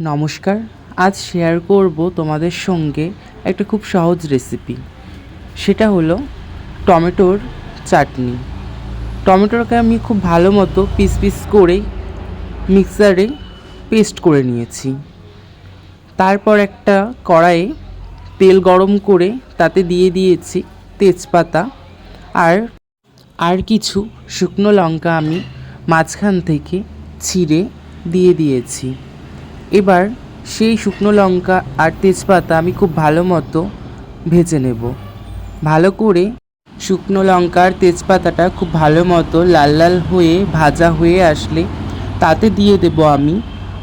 নমস্কার, আজ শেয়ার করব তোমাদের সঙ্গে একটা খুব সহজ রেসিপি সেটা হলো টমেটোর চাটনি। টমেটোকে আমি খুব ভালো মতো পিস পিস করে মিক্সারে পেস্ট করে নিয়েছি। তারপর একটা কড়াইয়ে তেল গরম করে তাতে দিয়ে দিয়েছি তেজপাতা আর আর কিছু শুকনো লঙ্কা আমি মাঝখান থেকে ছিঁড়ে দিয়ে দিয়েছি। এবার সেই শুকনো লঙ্কা আর তেজপাতা আমি খুব ভালো মতো ভেজে নেব। ভালো করে শুকনো লঙ্কা আর তেজপাতাটা খুব ভালো মতো লাল লাল হয়ে, ভাজা হয়ে আসলে তাতে দিয়ে দেব আমি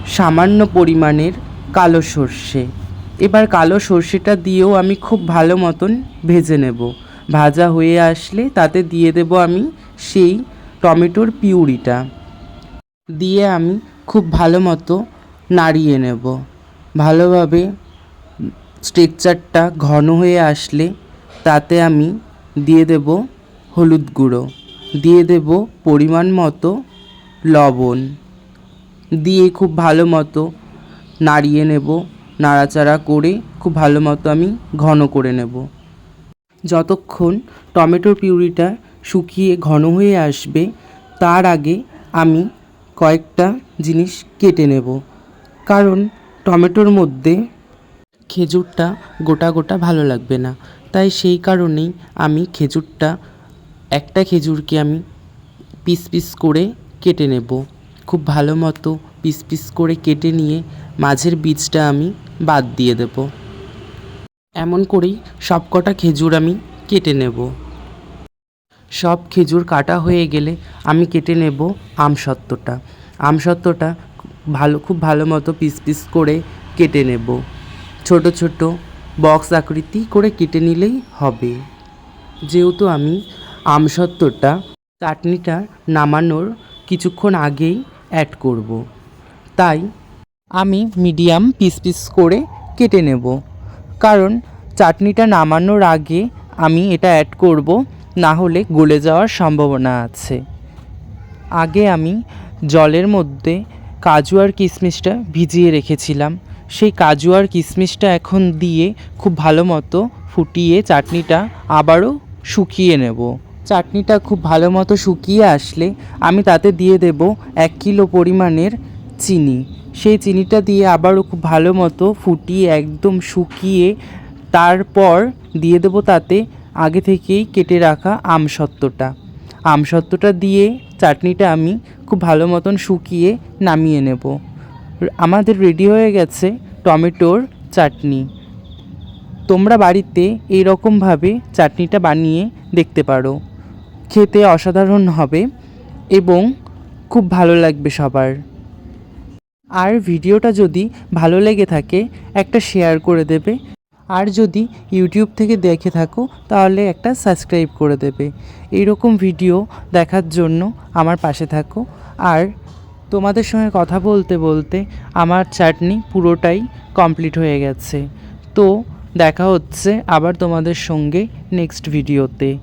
সামান্য পরিমাণের কালো সর্ষে। এবার কালো সর্ষেটা দিয়েও আমি খুব ভালো মতন ভেজে নেব। ভাজা হয়ে আসলে তাতে দিয়ে দেব আমি সেই টমেটোর পিউরিটা। দিয়ে আমি খুব ভালো মতো নাড়িয়ে নেব। ভালোভাবে স্ট্রেকচারটা ঘন হয়ে আসলে তাতে আমি দিয়ে দেব হলুদ গুঁড়ো, দিয়ে দেব পরিমাণ মতো লবণ, দিয়ে খুব ভালো মতো নাড়িয়ে নেব, নাড়াচাড়া করে খুব ভালো মতো আমি ঘন করে নেব। যতক্ষণ টমেটোর পিউরিটা শুকিয়ে ঘন হয়ে আসবে, তার আগে আমি কয়েকটা জিনিস কেটে নেব। কারণ টমেটোর মধ্যে খেজুরটা গোটা গোটা ভালো লাগবে না। তাই সেই কারণেই আমি খেজুরটা, একটা খেজুরকে আমি পিস পিস করে কেটে নেব। খুব ভালো মতো পিস পিস করে কেটে নিয়ে মাঝের বীজটা আমি বাদ দিয়ে দেব। এমন করেই সবকটা খেজুর আমি কেটে নেব। সব খেজুর কাটা হয়ে গেলে আমি কেটে নেব আমসত্ত্বটা আমসত্ত্বটা ভালো, খুব ভালো মতো পিস পিস করে কেটে নেব। ছোট ছোট বক্স আকৃতি করে কেটে নিলেই হবে। যেহেতু আমি আমসত্ত্বটা চাটনিটা নামানোর কিছুক্ষণ আগেই অ্যাড করব, তাই আমি মিডিয়াম পিস পিস করে কেটে নেব। কারণ চাটনিটা নামানোর আগে আমি এটা অ্যাড করব, না হলে গলে যাওয়ার সম্ভাবনা আছে। আগে আমি জলের মধ্যে কাজু আর কিশমিশটা ভিজিয়ে রেখেছিলাম। সেই কাজু আর কিশমিশটা এখন দিয়ে খুব ভালো মতো ফুটিয়ে চাটনিটা আবারও শুকিয়ে নেব। চাটনিটা খুব ভালো মতো শুকিয়ে আসলে আমি তাতে দিয়ে দেব এক কিলো পরিমাণের চিনি। সেই চিনিটা দিয়ে আবারও খুব ভালো মতো ফুটিয়ে একদম শুকিয়ে তারপর দিয়ে দেবো তাতে আগে থেকেই কেটে রাখা আমসত্ত্বটা। আমসত্ত্বটা দিয়ে চাটনিটা আমি খুব ভালো মতন শুকিয়ে নামিয়ে নেব। আমাদের রেডি হয়ে গেছে টমেটোর চাটনি। তোমরা বাড়িতে এই রকমভাবে চাটনিটা বানিয়ে দেখতে পারো। খেতে অসাধারণ হবে এবং খুব ভালো লাগবে সবার। আর ভিডিওটা যদি ভালো লেগে থাকে, একটা শেয়ার করে দেবে। আর যদি ইউটিউব থেকে দেখে থাকো, তাহলে একটা সাবস্ক্রাইব করে দেবে। এইরকম ভিডিও দেখার জন্য আমার পাশে থাকো। আর তোমাদের সঙ্গে কথা বলতে বলতে আমার চাটনি পুরোটাই কমপ্লিট হয়ে গেছে। তো দেখা হচ্ছে আবার তোমাদের সঙ্গে নেক্সট ভিডিওতে